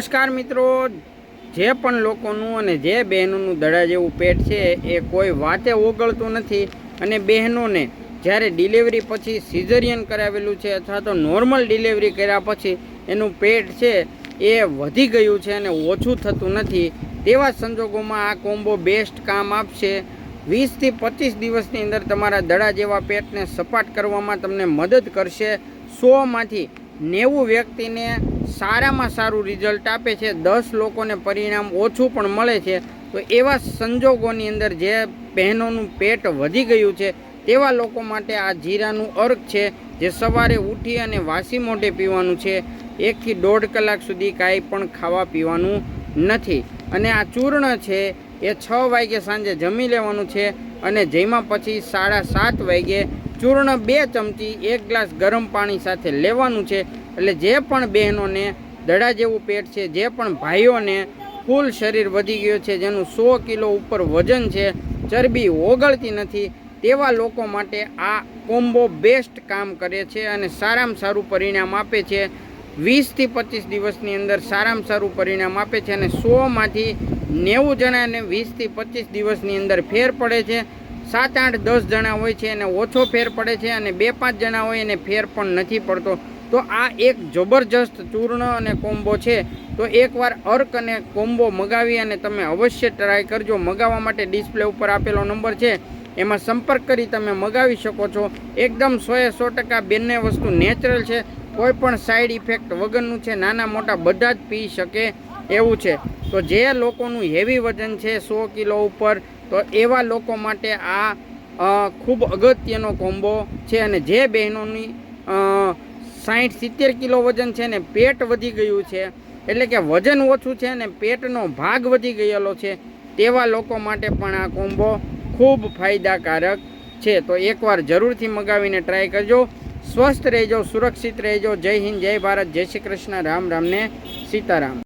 નમસ્કાર મિત્રો. જે પણ લોકોનું અને જે બહેનોનું દડા જેવું પેટ છે, એ કોઈ વાતે ઓગળતું નથી. અને બહેનોને જ્યારે ડિલિવરી પછી સિઝરિયન કરાવેલું છે અથવા તો નોર્મલ ડિલિવરી કર્યા પછી એનું પેટ છે, એ વધી ગયું છે અને ઓછું થતું નથી. તેવા સંજોગોમાં આ કોમ્બો બેસ્ટ કામ આપશે. વીસથી પચીસ દિવસની અંદર તમારા દડા જેવા પેટને સપાટ કરવામાં તમને મદદ કરશે. સોમાંથી નેવું વ્યક્તિને સારામાં સારું રિઝલ્ટ આપે છે. દસ લોકોને પરિણામ ઓછું પણ મળે છે. તો એવા સંજોગોની અંદર જે બહેનોનું પેટ વધી ગયું છે, તેવા લોકો માટે આ જીરાનું અર્ક છે, જે સવારે ઉઠી અને વાસી મોઢે પીવાનું છે. એકથી દોઢ કલાક સુધી કાંઈ પણ ખાવા પીવાનું નથી. અને આ ચૂર્ણ છે, એ છ વાગે સાંજે જમી લેવાનું છે અને જેમાં પછી સાડા સાત વાગે ચૂર્ણ બે ચમચી એક ગ્લાસ ગરમ પાણી સાથે લેવાનું છે. એટલે જે પણ બહેનોને દડા જેવું પેટ છે, જે પણ ભાઈઓને ફૂલ શરીર વધી ગયું છે, જેનું સો કિલો ઉપર વજન છે, ચરબી ઓગળતી નથી, તેવા લોકો માટે આ કોમ્બો બેસ્ટ કામ કરે છે અને સારામાં સારું પરિણામ આપે છે. વીસથી પચીસ દિવસની અંદર સારામાં સારું પરિણામ આપે છે અને સોમાંથી નેવું જણાને વીસથી પચીસ દિવસની અંદર ફેર પડે છે. સાત, આઠ, દસ જણા હોય છે એને ઓછો ફેર પડે છે અને બે, પાંચ જણા હોય એને ફેર પણ નથી પડતો. તો આ એક જબરજસ્ત ચૂર્ણ અને કોમ્બો છે. તો એકવાર અર્ક અને કોમ્બો મગાવી અને તમે અવશ્ય ટ્રાય કરજો. મગાવવા માટે ડિસ્પ્લે ઉપર આપેલો નંબર છે. એમાં સંપર્ક કરી તમે મગાવી શકો છો. એકદમ સોએ સો ટકા બંને વસ્તુ નેચરલ છે. કોઈ પણ સાઈડ ઇફેક્ટ વગરનું છે. નાના મોટા બધા જ પી શકે એવું છે. તો જે લોકોનું હેવી વજન છે, સો કિલો ઉપર, તો એવા લોકો માટે આ ખૂબ અગત્યનો કોમ્બો છે. અને જે બહેનોની સાઠ સિત્તેર કિલો વજન છે ને પેટ વધી ગયું છે. એટલે કે વજન ઓછું છે ને પેટનો ભાગ વધી ગયેલો છે. તેવા લોકો માટે પણ આ કોમ્બો ખૂબ ફાયદાકારક છે. તો એકવાર જરૂરથી મગાવીને ટ્રાય કરજો. સ્વસ્થ રહેજો, સુરક્ષિત રહેજો. જય હિન્દ, જય ભારત, જય શ્રી કૃષ્ણ. રામ રામને સીતારામ.